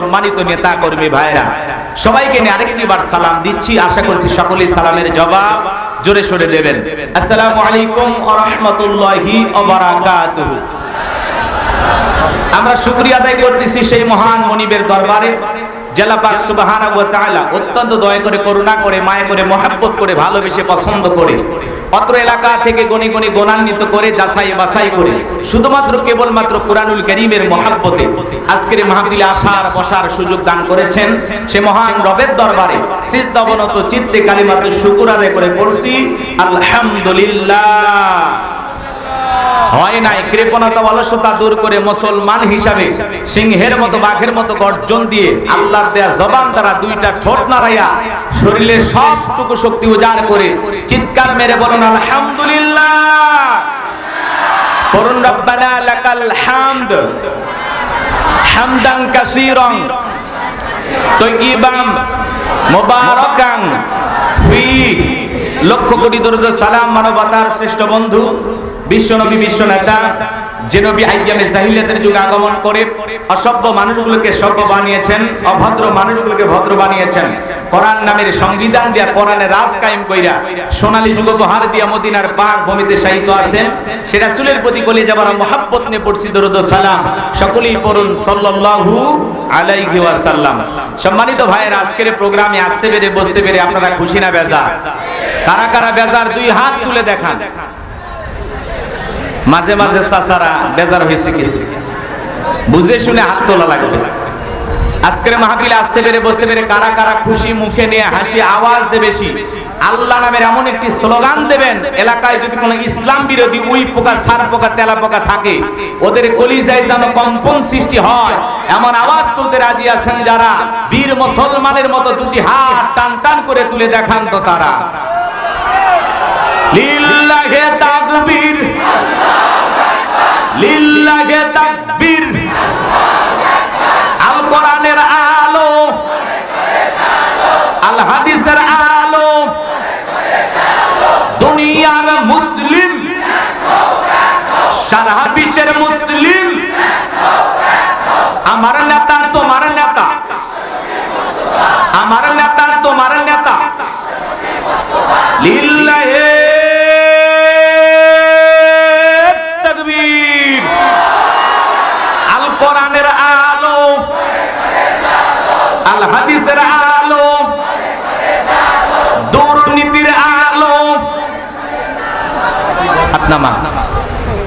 সম্মানিত নেতা কর্মী ভাইরা, সবাইকে নিয়ে আরেকটি বার সালাম দিচ্ছি। আশা করছি সকলেই সালামের জবাব জোরে সরে দেবেন। আসসালামু আলাইকুম ওয়া রাহমাতুল্লাহি ওয়া বারাকাতুহু। আমরা শুকরিয়া আদায় করতেছি সেই মহান মনিবের দরবারে। জেলা পাক সুবহানাহু ওয়া তাআলা অত্যন্ত দয়া করে, করুণা করে, মায়া করে, মহাব্বত করে, ভালোবেসে, পছন্দ করে, অত্র এলাকা থেকে গনি গনি গণান্বিত করে, যাচাই বাছাই করে, শুধুমাত্র কেবলমাত্র কোরআনুল করিমের মহাব্বতে আজকের মাহফিলে আসার, বসার সুযোগ দান করেছেন সে মহান রবের দরবারে। সিজদাবনত চিত্তে কালিমাতে শুকুর আদায় করে পড়ছি, আলহামদুলিল্লাহ। হয় নাই, কৃপণতা অলসতা দূর করে মুসলমান হিসাবে সিংহের মতো, বাঘের মতো গর্জন দিয়ে আল্লাহর দেয়া জবান দ্বারা দুইটা ঠোঁট নাড়াইয়া শরীরের সবটুকু শক্তি উজাড় করে চিৎকার মেরে বলুন, আলহামদুলিল্লাহ। করুন রব্বানা লাকাল হামদ। হামদান কাসীরান। তৈয়িবাম মুবারাকান। ফি লক্ষ কোটি দরুদ সালাম মানবতার শ্রেষ্ঠ বন্ধু। বিশ্বনবী বিশ্ব নেতা যে নবী আইয়ামে জাহিলিয়াতের যুগে আগমন করে অসভ্য মানুষগুলোকে সভ্য বানিয়েছেন, অভদ্র মানুষগুলোকে ভদ্র বানিয়েছেন। কোরআন নামের সংবিধান দিয়া কোরআনের রাজ কায়েম কইরা সোনালী যুগ উপহার দিয়া মদিনার পাক ভূমিতে শায়িত আছেন। সেটা চুলের প্রতি গলি যাবার মহাব্বত নিয়ে পড়ছি দরুদ সালাম। সকলেই পড়ুন সাল্লাল্লাহু আলাইহি ওয়াসাল্লাম। সম্মানিত ভাইয়ের, আজকের প্রোগ্রামে আসতে পেরে, বসতে পেরে আপনারা খুশি না, বেজার? কারা কারা বেজার, দুই হাত তুলে দেখান। মাঝে মাঝে চাচারা বেজার হয়েছে কিছু। বুঝে শুনে হাত তোলা লাগবে। আজকের মাহফিলে আসতে পেরে বসতে পেরে কারা কারা খুশি মুখে নিয়ে হাসি আওয়াজ দেবে বেশি। আল্লাহ নামের এমন একটি স্লোগান দেবেন, এলাকায় যদি কোনো ইসলাম বিরোধী উই পোকা, সার পোকা, তেলা পোকা থাকে, ওদের কলিজায় যেন কম্পন সৃষ্টি হয়, এমন আওয়াজ তুলতে রাজি আছেন যারা, বীর মুসলমানের মতো দুটি হাত টান টান করে তুলে দেখান তো তারা। লিল্লাহে তাকবীর। লিল্লাহে তাকবীর। আল কোরআনের আলো। আল হাদিসের আলো। দুনিয়ার মুসলিম। সারা বিশ্বের মুসলিম। আমার নেতা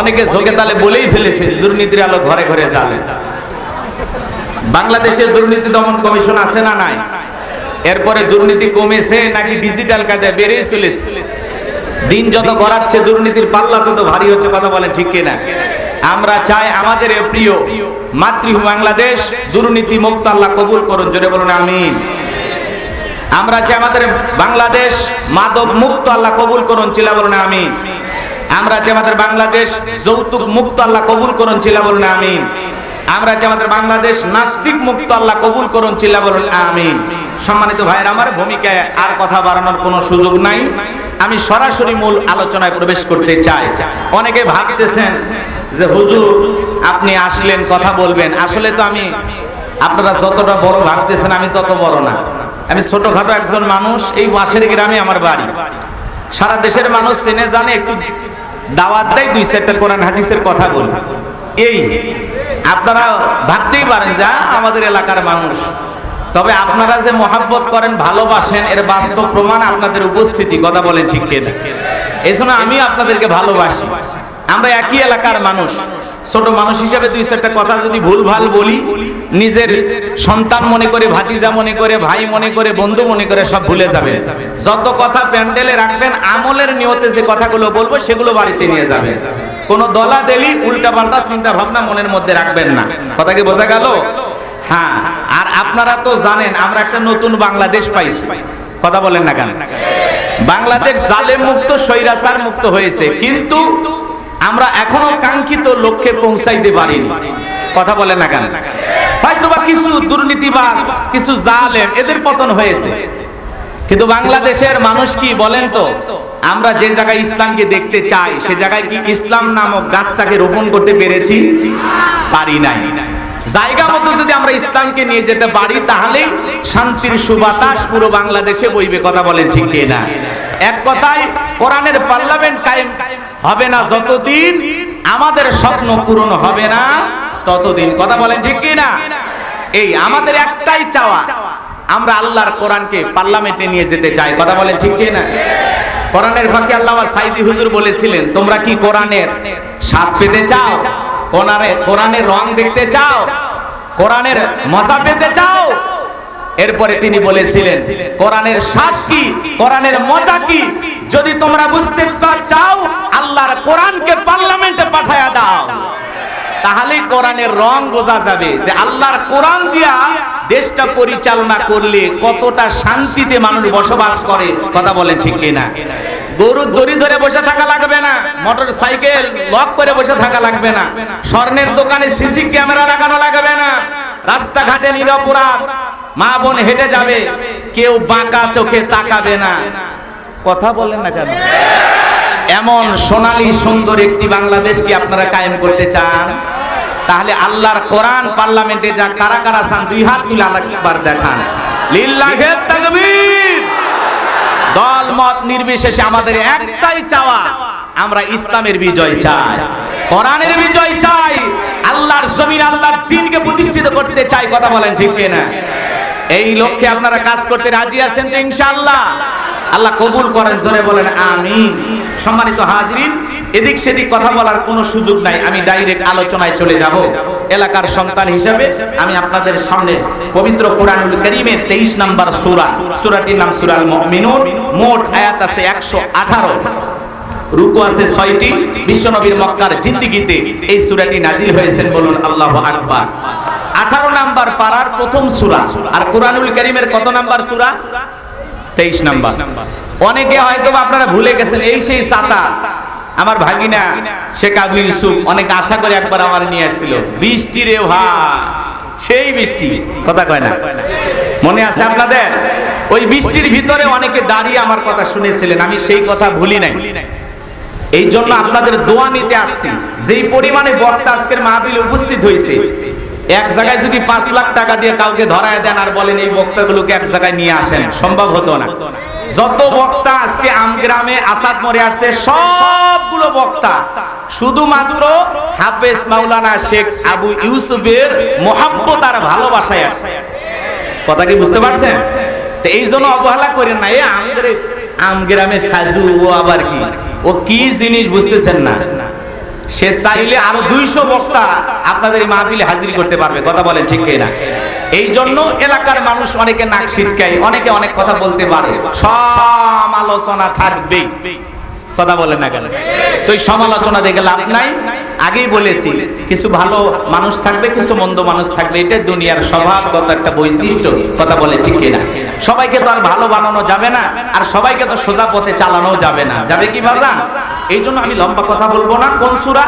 অনেকে ঝোঁকে তালে বলেই ফেলেছে, দুর্নীতির আলো ঘরে ঘরে জ্বালে। বাংলাদেশের দুর্নীতি দমন কমিশন আছে না নাই? এরপরে দুর্নীতি কমেছে নাকি ডিজিটাল কায়দায় বেড়েই চলেছে? দিন যত গড়াচ্ছে, দুর্নীতির পাল্লা তত ভারী হচ্ছে, কথা বলেন ঠিক কিনা? আমরা চাই আমাদের প্রিয় মাতৃভূমি বাংলাদেশ দুর্নীতি মুক্ত আল্লাহ কবুল করুন, জোরে বলুন আমিন। আমরা চাই আমাদের বাংলাদেশ মাদক মুক্ত আল্লাহ কবুল করুন চিলা বলুন আমিন। আমরা চাই আমাদের বাংলাদেশ যৌতুক মুক্ত আল্লাহ কবুল করুন চিলা বলুন, আমিন। আমরা চাই আমাদের বাংলাদেশ নাস্তিক মুক্ত আল্লাহ কবুল করুন, চিল্লা বলুন, আমিন। সম্মানিত ভাইয়ের, আমার ভূমিকায় আর কথা বাড়ানোর কোনো সুযোগ নাই। আমি সরাসরি মূল আলোচনায় প্রবেশ করতে চাই। অনেকে ভাবতেছেন যে, হুজুর, আপনি আসলেন, কথা বলবেন। আসলে তো আমি, আপনারা যতটা বড় ভাবতেছেন, আমি তত বড় না। আমি ছোটখাটো একজন মানুষ, এই পাশের গ্রামে আমার বাড়ি। সারা দেশের মানুষ চেনে, জানে, একটু দাওয়াত দেয় দুই চারটা কোরআন হাদিসের কথা বল। এই, আপনারা ভাবতেই পারেন যা আমাদের এলাকার মানুষ। তবে আপনারা যে মহাব্বত করেন, ভালোবাসেন, এর বাস্তব প্রমাণ আপনাদের উপস্থিতি, কথা বলেন ঠিক কিনা? এই জন্য আমি আপনাদেরকে ভালোবাসি। আমরা একই এলাকার মানুষ। ছোট মানুষ হিসেবে দুই চারটা কথা যদি ভুল ভালো বলি, নিজের সন্তান মনে করে, ভাতিজা মনে করে, ভাই মনে করে, বন্ধু মনে করে, সব ভুলে যাবে। যত কথা প্যান্ডেলে রাখবেন, আমলের নিয়তে যে কথাগুলো বলব, সেগুলো বাড়িতে নিয়ে যাবে। কোন দলা দেলি উল্টা পাল্টা চিন্তা ভাবনা মনের মধ্যে রাখবেন না। কথা কি বোঝা গেল? হ্যাঁ আর আপনারা তো জানেন, আমরা একটা নতুন বাংলাদেশ পাইছি। কথা বলেন না কেন? বাংলাদেশ জালে মুক্ত, স্বৈরাচার মুক্ত হয়েছে। কিন্তু আমরা এখনও কাঙ্ক্ষিত লক্ষ্যে পৌঁছাইতে পারিনি। কথা বলেন না কেন? হয়তো কিছু কিছু জালেম এদের পতন হয়েছে। কিন্তু বাংলাদেশের মানুষ কি বলেন তো? আমরা যে জায়গায় ইসলামকে দেখতে চাই, সে জায়গায় কি ইসলাম নামক গাছটাকে রোপণ করতে পেরেছি? পারি নাই। জায়গা মতো যদি আমরা ইসলামকে নিয়ে যেতে পারি, তাহলে শান্তির সুবাতাস পুরো বাংলাদেশে বইবে, কথা বলেন ঠিক না এক কথায়, কোরআনের পার্লামেন্ট কায়েম হবে না যতদিন আমাদের স্বপ্ন পূরণ হবে না। ততদিন কথা বলেন ঠিক না এই আমাদের একটাই চাওয়া, আমরা আল্লাহর কোরআনকে পার্লামেন্টে নিয়ে যেতে চাই। কথা বলেন ঠিক না কোরআনের ফাঁকে আল্লাহ সাইদি হুজুর বলেছিলেন, তোমরা কি কোরআনের স্বাদ পেতে চাও? কোরআনের কোরআনের রং দেখতে চাও? কোরআনের মজা পেতে চাও? এরপরে তিনি বলেছিলেন, কোরআনের স্বাদ কি? কোরআনের মজা কি? যদি তোমরা বুঝতে চাও, আল্লাহর কোরআনকে পার্লামেন্টে পাঠায়া দাও। তাহলেই কোরআনের রং বোঝা যাবে যে আল্লাহর কোরআন দিয়া দেশটা পরিচালনা করলে কতটা শান্তিতে মানুষ বসবাস করে, কথা বলেন ঠিক কিনা? গরুর দড়ি ধরে বসে থাকা লাগবে না, মোটর সাইকেল লক করে বসে থাকা লাগবে না, স্বর্ণের দোকানে সিসি ক্যামেরা লাগানো লাগবে না, রাস্তাঘাটে নিরপরাধ, মা বোন হেঁটে যাবে, কেউ বাঁকা চোখে তাকাবে না। কথা বলেন না কেন? এমন সোনালী সুন্দর একটি বাংলাদেশ কি আপনারা কায়েম করতে চান? তাহলে আল্লাহর কোরআন পার্লামেন্টে যা কারা কারা চান দুই হাত তুলে আল্লাহ দেখান। লিল্লাহে তাকবীর। দল মত নির্বিশেষে আমাদের একটাই চাওয়া, আমরা ইসলামের বিজয় চাই। কোরআনের বিজয় চাই। আল্লাহর জমিন আল্লাহর দিনকে প্রতিষ্ঠিত করতে চাই, কথা বলেন ঠিক না এই লক্ষ্যে আপনারা কাজ করতে রাজি আছেন তো ইনশাআল্লাহ? আল্লাহ কবুল করেন, জোরে বলেন, আমিন। সম্মানিত হাজরিন এদিক সেদিক কথা বলার কোনো সুযোগ নাই, আমি ডাইরেক্ট আলোচনায় চলে যাব। এলাকার সন্তান হিসেবে আমি আপনাদের সামনে পবিত্র কোরআনুল করিমের তেইশ নাম্বার সূরা, সুরাটির নাম সুরাল মুমিনুন মোট আয়াত আছে একশো আঠারো। রুকু আছে ছয়টি, বিশ্বনবীর মক্কার জিন্দিগিতে এই সূরাটি নাজিল হয়েছেন বলুন আল্লাহু আকবার। আঠারো নাম্বার পাড়ার প্রথম সূরা, আর কোরআনুল করিমের কত নাম্বার সুরা? তেইশ নাম্বার। অনেকে হয়তো আপনারা ভুলে গেছেন, এই সেই সাতা আমার ভাগিনা শেখ আবু ইউসুফ, অনেক আশা করে একবার আমার নিয়ে আসছিল। বৃষ্টি রে ভা সেই বৃষ্টি। কথা কয় না। মনে আছে আপনাদের? ওই বৃষ্টির ভিতরে অনেকে দাঁড়িয়ে আমার কথা শুনেছিলেন, আমি সেই কথা ভুলি নাই। এই জন্য আপনাদের দোয়া নিতে আসছি। যেই পরিমাণে বক্তা আজকের মাহফিলে উপস্থিত হয়েছে, এক জায়গায় যদি পাঁচ লাখ টাকা দিয়ে কাউকে ধরায় দেন আর বলেন এই বক্তাগুলোকে এক জায়গায় নিয়ে আসেন, সম্ভব হতো না। যত বক্তা আজকে আমগ্রামে আসাদ মরে আসছে, সবগুলো বক্তা। শুধুমাত্র হাফেজ মাওলানা শেখ আবু ইউসুফের মোহাব্বত আর ভালোবাসায় আসছে। কথা কি বুঝতে পারছেন? তো এই জন্য অবহেলা করেন না, এ আমাদের আমগ্রামের সাজু, ও আবার কি? ও কি জিনিস বুঝতেছেন না? সে চাইলে আরও দুইশো বক্তা আপনাদের মাহফিলে হাজির করতে পারবে, কথা বলেন ঠিক না এই জন্য এলাকার মানুষ অনেকে নাক শিটকায় অনেকে অনেক কথা বলতে পারে। সব আলোচনা থাকবেই কথা বলেন না কেন? তো এই সমালোচনা দেখে লাভ নাই। আগেই বলেছি, কিছু ভালো মানুষ থাকবে, কিছু মন্দ মানুষ থাকবে। এটা দুনিয়ার স্বভাবগত একটা বৈশিষ্ট্য। কথা বলে ঠিক না সবাইকে তো আর ভালো বানানো যাবে না, আর সবাইকে তো সোজা পথে চালানো যাবে না। যাবে কি বাজান? এই জন্য আমি লম্বা কথা বলব না। কোন সুরা?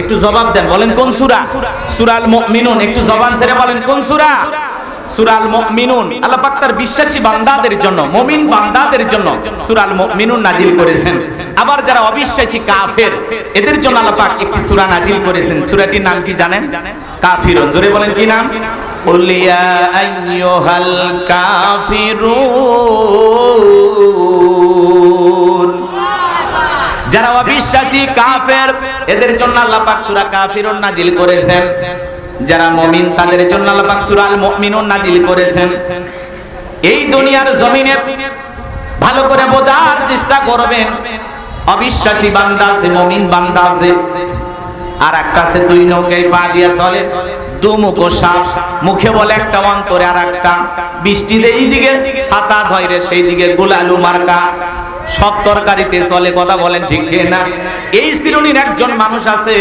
একটু জবাব দেন বলেন কোন সুরা সুরাল মুমিনুন একটু জবান ছেড়ে বলেন কোন সুরা সুরাল মুমিনুন আল্লাহ পাক তার বিশ্বাসী বান্দাদের জন্য মুমিন বান্দাদের জন্য সুরাল মুমিনুন নাজিল করেছেন আবার যারা অবিশ্বাসী কাফের এদের জন্য আল্লাহ পাক একটি সূরা নাজিল করেছেন সূরাটির নাম কি জানেন কাফিরুন জোরে বলেন কি নাম قل يا أيها الكافرون যারা অবিশ্বাসী কাফের এদের জন্য আল্লাহ পাক সূরা কাফিরুন নাজিল করেছেন। যারা মুমিন, তাদের জন্য আল্লাহ পাক সূরা আল মুমিনুন নাজিল করেছেন। এই দুনিয়ার জমিনে ভালো করে বোঝার চেষ্টা করবেন, অবিশ্বাসী বান্দা আছে, মুমিন বান্দা আছে। আর একটা আছে, দুই নৌকায় পা দিয়ে চলে। মুখে বলে একটা অন্তরে আর একটা বৃষ্টিতে এইদিকে ছাতা ধরে সেই দিকে গোলালু মার্কা। সব তরকারিতে চলে, কথা বলেন ঠিক না এই শ্রেণির একজন মানুষ আছে,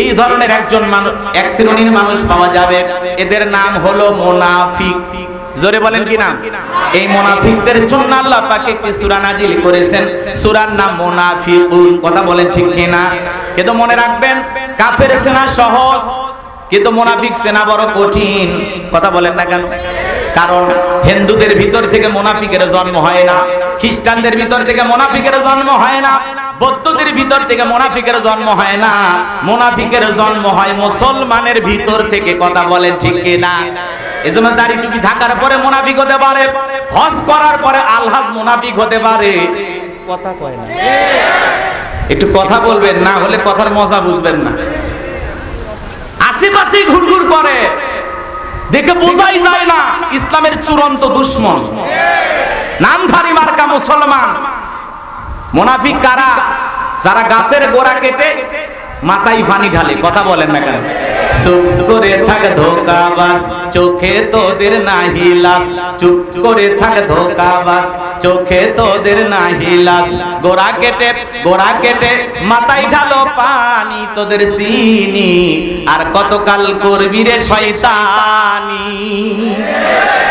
এই ধরনের একজন মানুষ, এক শ্রেণির মানুষ পাওয়া যাবে। এদের নাম হলো মোনাফিক। জোরে বলেন কি নাম? এই মোনাফিকদের জন্য আল্লাহ পাক একটি সূরা নাজিল করেছেন। সূরার নাম মোনাফিকুন, কথা বলেন ঠিক কি না কিন্তু মনে রাখবেন, কাফের সেনা সহজ। কিন্তু মোনাফিক সেনা বড় কঠিন। কথা বলেন না কেন? কারণ হিন্দুদের ভিতর থেকে মোনাফিকের জন্ম হয় না খ্রিস্টানদের ভিতর থেকে মোনাফিকের জন্ম হয় না বৌদ্ধদের ভিতর থেকে মোনাফিকের জন্ম হয় না। মোনাফিকের জন্ম হয় মুসলমানের ভিতর থেকে কথা বলেন ঠিক কিনা? এজন্য দাড়ি টুপি থাকার পরে মোনাফিক হতে পারে হজ করার পরে আলহাজ মোনাফিক হতে পারে। কথা কয় না। একটু কথা বলবেন না হলে কথার মজা বুঝবেন না। আশেপাশে ঘুরঘুর করে। দেখে বোঝাই যায় না, ইসলামের চূড়ান্ত দুশ্মন। নামধারী মার্কা মুসলমান। মোনাফিক কারা? যারা গাছের গোড়া কেটে মাথায় ফানি ঢালে। কথা বলেন না কেন? চুপ করে থাক ধোকাবাস চোখে তোদের নাহি লাস চুপ করে থাক ধোকাবাস চোখে তোদের নাহি লাস গোড়া কেটে গোড়া কেটে মাথায় ঢালো পানি, তোদের সিনি আর কতকাল করবি রে শয়তানি?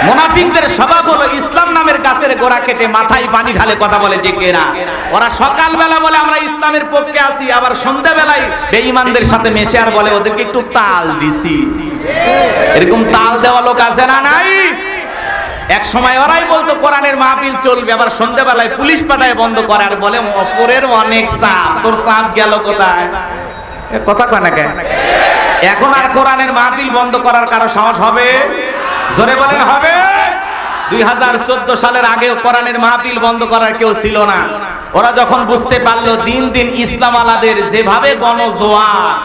মুনাফিকদের স্বভাব হলো ইসলাম নামের গাছের গোড়া কেটে মাথায় পানি ঢালে কথা বলে, ঠিক না ওরা সকালবেলা বলে, আমরা ইসলামের পক্ষে আছি। আবার সন্ধ্যাবেলায় বেঈমানদের সাথে মেশে আর বলে, ওদেরকে একটু তাল দিছি। এরকম তাল দেওয়া লোক আছে না নাই? এক সময় ওরাই বলতো, কোরআনের মাহফিল চলবে। আবার সন্ধ্যাবেলায় পুলিশ পাঠায় বন্ধ করে আর বলে, অপরের অনেক চাপ তোর চাপ গেল কোথায়? কথা কয় না কেন এখন আর কোরআনের মাহফিল বন্ধ করার কারও সাহস হবে? জোরে বলেন, হবে? দুই হাজার চোদ্দ সালের আগে কোরআনের মাহফিল বন্ধ করার কেউ ছিল না। ওরা যখন বুঝতে পারল দিন দিন ইসলাম আলাদের যেভাবে গণজোয়ার,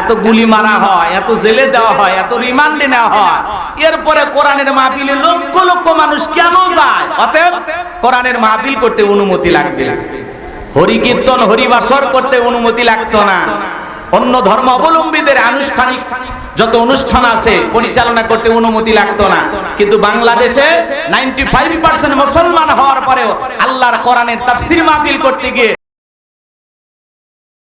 এত গুলি মারা হয়, এত জেলে দেওয়া হয়, এত রিমান্ডে নেওয়া হয়, এরপরে কোরআনের মাহফিলে লক্ষ লক্ষ মানুষ কেন যায়? অতএব কোরআনের মাহফিল করতে অনুমতি লাগবে। হরি কীর্তন হরিবাসর করতে অনুমতি লাগতো না। অন্য ধর্ম অবলম্বীদের আনুষ্ঠানিক যত অনুষ্ঠান আছে, পরিচালনা করতে অনুমতি লাগতো না। কিন্তু বাংলাদেশে নাইনটি ফাইভ পার্সেন্ট মুসলমান হওয়ার পরেও আল্লাহর কোরআনের তাফসির মাহফিল করতে গিয়ে